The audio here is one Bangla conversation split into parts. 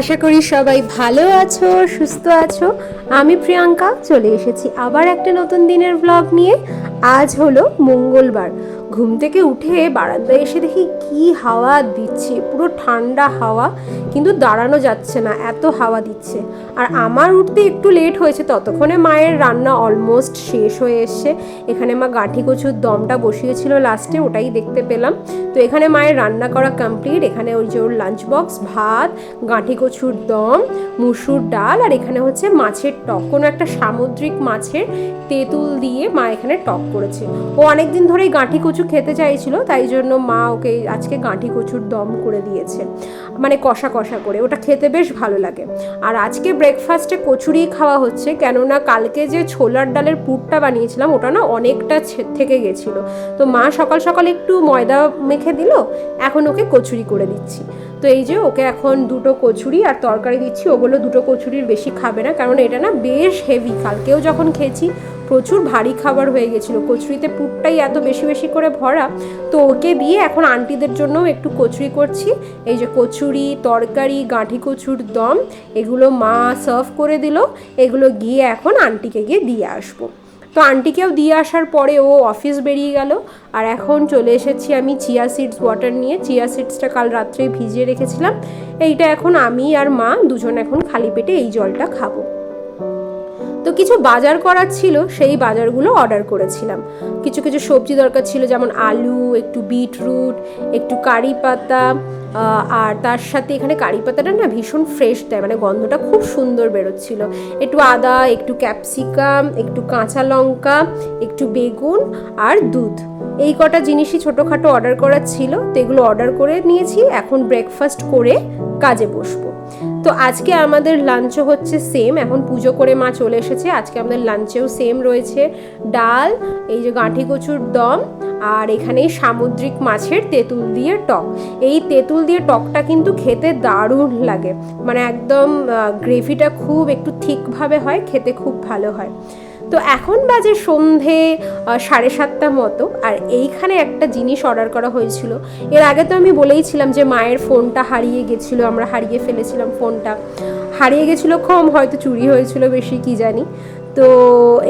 আশা করি সবাই ভালো আছো, সুস্থ আছো। আমি প্রিয়াঙ্কা, চলে এসেছি আবার একটা নতুন দিনের ব্লগ নিয়ে। আজ হলো মঙ্গলবার। ঘুম থেকে উঠে বারান্দায় এসে দেখি কি হাওয়া দিচ্ছে। পুরো ঠান্ডা হাওয়া, কিন্তু দাঁড়ানো যাচ্ছে না, এত হাওয়া দিচ্ছে। আর আমার উঠতে একটু লেট হয়েছে, ততক্ষণে মায়ের রান্না অলমোস্ট শেষ হয়ে এসছে। এখানে মা গাঁঠি কচুর দমটা বসিয়েছিল লাস্টে ওটাই দেখতে পেলাম। তো এখানে মায়ের রান্না করা কমপ্লিট এখানে ওই যে ওর লাঞ্চ বক্স ভাত, গাঁঠি কচুর দম, মুসুর ডাল, আর এখানে হচ্ছে মাছের টক। কোনো একটা সামুদ্রিক মাছের তেঁতুল দিয়ে মা এখানে টক করেছে। ও অনেকদিন ধরেই গাঁঠি কচু খেতে চাইছিল, তাই জন্য মা ওকে আজকে গাঁঠি কচুর দম করে দিয়েছে। মানে কষা কষা করে। ওটা খেতে বেশ ভালো লাগে। আর আজকে ব্রেকফাস্টে কচুরি খাওয়া হচ্ছে, কেননা কালকে যে ছোলার ডালের পুরটা বানিয়েছিলাম, ওটা না অনেকটা থেকে গেছিল। তো মা সকাল সকাল একটু ময়দা মেখে দিল, এখন ওকে কচুরি করে দিচ্ছি। তো এই যে ওকে এখন দুটো কচুরি আর তরকারি দিচ্ছি, ওগুলো দুটো কচুরির বেশি খাবে না, কারণ এটা না বেশ হেভি কালকেও যখন খেয়েছি, প্রচুর ভারী খাবার হয়ে গেছিল। কচুরিতে পুরটাই এত বেশি বেশি করে ভরা। তো ওকে দিয়ে এখন আন্টিদের জন্য একটু কচুরি করছি। এই যে কচুরি, তরকারি, গাঁঠি কচুর দম, এগুলো মা সার্ভ করে দিল। এগুলো গিয়ে এখন আন্টিকে গিয়ে দিয়ে আসব। তো আন্টিকেও দিয়ে আসার পরে ও অফিস বেরিয়ে গেল। আর এখন চলে এসেছি আমি চিয়া সিডস ওয়াটার নিয়ে। চিয়া সিডসটা কাল রাত্রে ভিজিয়ে রেখেছিলাম। এইটা এখন আমি আর মা দুজন এখন খালি পেটে এই জলটা খাব। তো কিছু বাজার করার ছিল, সেই বাজারগুলো অর্ডার করেছিলাম। কিছু কিছু সবজি দরকার ছিল, যেমন আলু, একটু বিটরুট একটু কারি পাতা আর তার সাথে এখানে কারি পাতাটা না ভীষণ ফ্রেশ দেয় মানে গন্ধটা খুব সুন্দর বেরোচ্ছিল। একটু আদা, একটু ক্যাপসিকাম একটু কাঁচা লঙ্কা, একটু বেগুন আর দুধ। এই কটা জিনিসই ছোটোখাটো অর্ডার করার ছিল, তো এগুলো অর্ডার করে নিয়েছি, এখন ব্রেকফাস্ট করে কাজে বসবো। তো আজকে আমাদের লাঞ্চও হচ্ছে সেম এখন পুজো করে মা চলে এসেছে। আজকে আমাদের লাঞ্চেও সেম রয়েছে। ডাল, এই যে গাঁঠি কচুর দম, আর এখানে সামুদ্রিক মাছের তেঁতুল দিয়ে টক। এই তেঁতুল দিয়ে টকটা কিন্তু খেতে দারুণ লাগে। মানে একদম গ্রেভিটা খুব একটু থিকভাবে হয়, খেতে খুব ভালো হয়। তো এখন বাজে সন্ধে সাড়ে সাতটা মতো, আর এইখানে একটা জিনিস অর্ডার করা হয়েছিল। এর আগে তো আমি বলেইছিলাম যে মায়ের ফোনটা হারিয়ে গেছিল, আমরা হারিয়ে ফেলেছিলাম ফোনটা। হারিয়ে গেছিল কম, হয়তো চুরি হয়েছিল বেশি, কি জানি। তো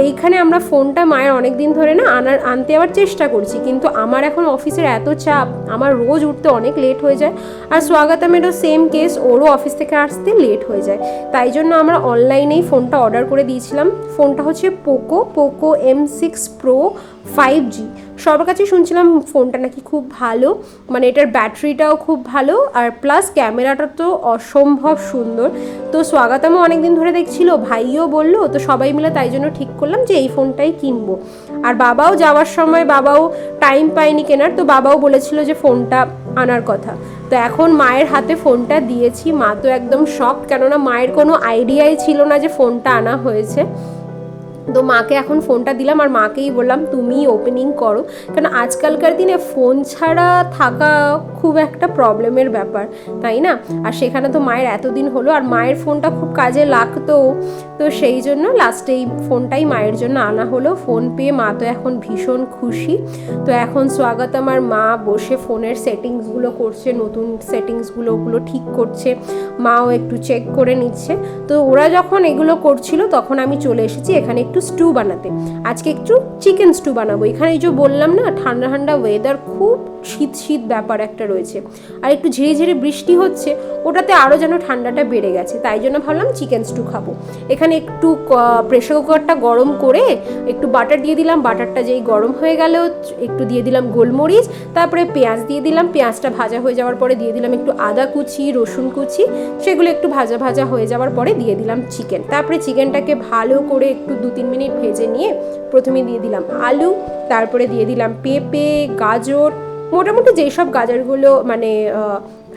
এইখানে আমরা ফোনটা মায়ের অনেক দিন ধরে না আনার, আনতে আবার চেষ্টা করছি। কিন্তু আমার এখন অফিসের এত চাপ, আমার রোজ উঠতে অনেক লেট হয়ে যায়। আর স্বাগতামেরও সেম কেস ওরও অফিস থেকে আসতে লেট হয়ে যায়। তাই জন্য আমরা অনলাইনেই ফোনটা অর্ডার করে দিয়েছিলাম। ফোনটা হচ্ছে Poco Poco M six pro five G সবার কাছে শুনছিলাম ফোনটা নাকি খুব ভালো মানে এটার ব্যাটারিটাও খুব ভালো, আর প্লাস ক্যামেরাটা তো অসম্ভব সুন্দর। তো স্বাগতমও অনেকদিন ধরে দেখছিল, ভাইও বলল, তো সবাই মিলে তাই জন্য ঠিক করলাম যে এই ফোনটাই কিনবো। আর বাবাও যাওয়ার সময় বাবাও টাইম পায়নি কেনার, তো বাবাও বলেছিল যে ফোনটা আনার কথা। তো এখন মায়ের হাতে ফোনটা দিয়েছি, মা তো একদম শখ কেননা মায়ের কোনো আইডিয়াই ছিল না যে ফোনটা আনা হয়েছে। তো মাকে এখন ফোনটা দিলাম আর মাকেই বললাম, তুমি ওপেনিং করো। কারণ আজকালকার দিনে ফোন ছাড়া থাকা খুব একটা প্রবলেমের ব্যাপার, তাই না? আর সেখানে তো মায়ের এতদিন হলো আর মায়ের ফোনটা খুব কাজে লাগতো। তো সেই জন্য লাস্টে এই ফোনটাই মায়ের জন্য আনা হলো। ফোন পেয়ে মা তো এখন ভীষণ খুশি। তো এখন স্বাগত আমার মা বসে ফোনের সেটিংসগুলো করছে, নতুন সেটিংসগুলো ওগুলো ঠিক করছে। মাও একটু চেক করে নিচ্ছে। তো ওরা যখন এগুলো করছিল তখন আমি চলে এসেছি, এখানে একটু স্টু বানাতে। আজকে একটু চিকেন স্টু বানাবো। এখানে এই যে বললাম না, ঠান্ডা ঠান্ডা ওয়েদার খুব শীত শীত ব্যাপার একটা রয়েছে। আর একটু ঝিরে ঝিরে বৃষ্টি হচ্ছে, ওটাতে আরও যেন ঠান্ডাটা বেড়ে গেছে। তাই জন্য ভাবলাম চিকেন স্টু খাব। এখানে একটু প্রেশার কুকারটা গরম করে একটু বাটার দিয়ে দিলাম। বাটারটা যেই গরম হয়ে গেল, একটু দিয়ে দিলাম গোলমরিচ, তারপরে পেঁয়াজ দিয়ে দিলাম। পেঁয়াজটা ভাজা হয়ে যাওয়ার পরে দিয়ে দিলাম একটু আদা কুচি, রসুন কুচি। সেগুলো একটু ভাজা ভাজা হয়ে যাওয়ার পরে দিয়ে দিলাম চিকেন তারপরে চিকেনটাকে ভালো করে একটু দু তিন মিনিট ভেজে নিয়ে প্রথমে দিয়ে দিলাম আলু, তারপরে দিয়ে দিলাম পেঁপে, গাজর, মোটামুটি যেসব গাজরগুলো মানে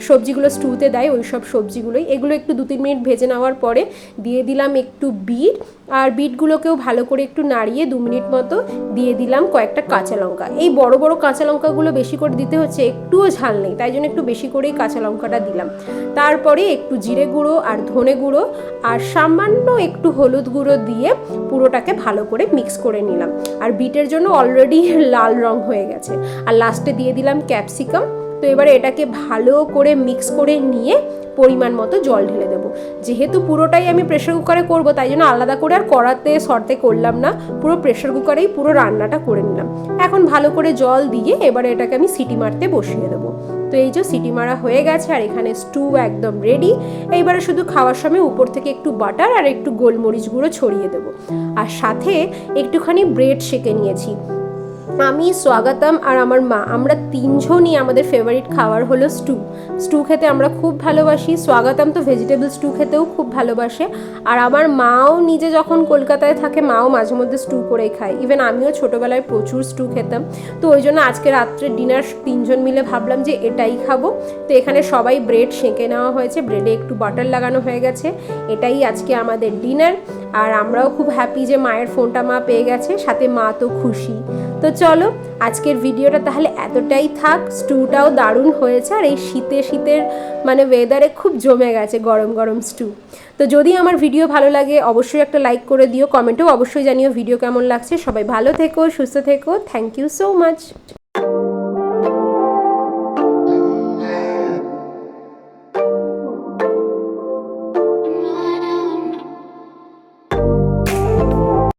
সবজিগুলো স্টুতে দেয়, ওই সব সবজিগুলোই। এগুলো একটু দু তিন মিনিট ভেজে নেওয়ার পরে দিয়ে দিলাম একটু বিট। আর বিটগুলোকেও ভালো করে একটু নাড়িয়ে দু মিনিট মতো দিয়ে দিলাম কয়েকটা কাঁচা লঙ্কা। এই বড় বড় কাঁচা লঙ্কাগুলো বেশি করে দিতে হচ্ছে, একটুও ঝাল নেই, তাই জন্য একটু বেশি করেই কাঁচা লঙ্কাটা দিলাম। তারপরে একটু জিরে গুঁড়ো আর ধনে গুঁড়ো আর সামান্য একটু হলুদ গুঁড়ো দিয়ে পুরোটাকে ভালো করে মিক্স করে নিলাম। আর বিটের জন্য অলরেডি লাল রং হয়ে গেছে। আর লাস্টে দিয়ে দিলাম ক্যাপসিকাম। তো এবারে এটাকে ভালো করে মিক্স করে নিয়ে পরিমাণ মতো জল ঢেলে দেবো। যেহেতু পুরোটাই আমি প্রেশার কুকারে করব, তাই জন্য আলাদা করে আর কড়াতে, সরতে করলাম না। পুরো প্রেশার কুকারেই পুরো রান্নাটা করে নিলাম। এখন ভালো করে জল দিয়ে এবারে এটাকে আমি সিটি মারতে বসিয়ে দেবো। তো এই যে সিটি মারা হয়ে গেছে আর এখানে স্টু একদম রেডি এইবারে শুধু খাওয়ার সময় উপর থেকে একটু বাটার আর একটু গোলমরিচ গুঁড়ো ছড়িয়ে দেবো। আর সাথে একটুখানি ব্রেড সেকে নিয়েছি। আমি, স্বাগতম, আর আমার মা। আমরা তিনজনই আমাদের ফেভারিট খাবার হলো স্টু স্টু খেতে আমরা খুব ভালোবাসি। স্বাগতম তো ভেজিটেবল স্টু খেতেও খুব ভালোবাসে। আর আমার মাও নিজে যখন কলকাতায় থাকে, মাও মাঝে মধ্যে স্টু করেই খায়। ইভেন আমিও ছোটোবেলায় প্রচুর স্টু খেতাম। তো ওই জন্য আজকে রাত্রে ডিনার তিনজন মিলে ভাবলাম যে এটাই খাব। তো এখানে সবাই ব্রেড সেঁকে নেওয়া হয়েছে। ব্রেডে একটু বাটার লাগানো হয়ে গেছে। এটাই আজকে আমাদের ডিনার আর আমরাও খুব হ্যাপি যে মায়ের ফোনটা মা পেয়ে গেছে, সাথে মা তো খুশি। তো চলো, আজকের ভিডিওটা তাহলে এতটাই থাক স্টুটাও দারুণ হয়েছে, আর এই শীতে শীতের মানে ওয়েদারে খুব জমে গেছে গরম গরম স্টু তো যদি আমার ভিডিও ভালো লাগে, অবশ্যই একটা লাইক করে দিও কমেন্টেও অবশ্যই জানিও ভিডিও কেমন লাগছে। সবাই ভালো থেকো, সুস্থ থেকো থ্যাংক ইউ সো মাচ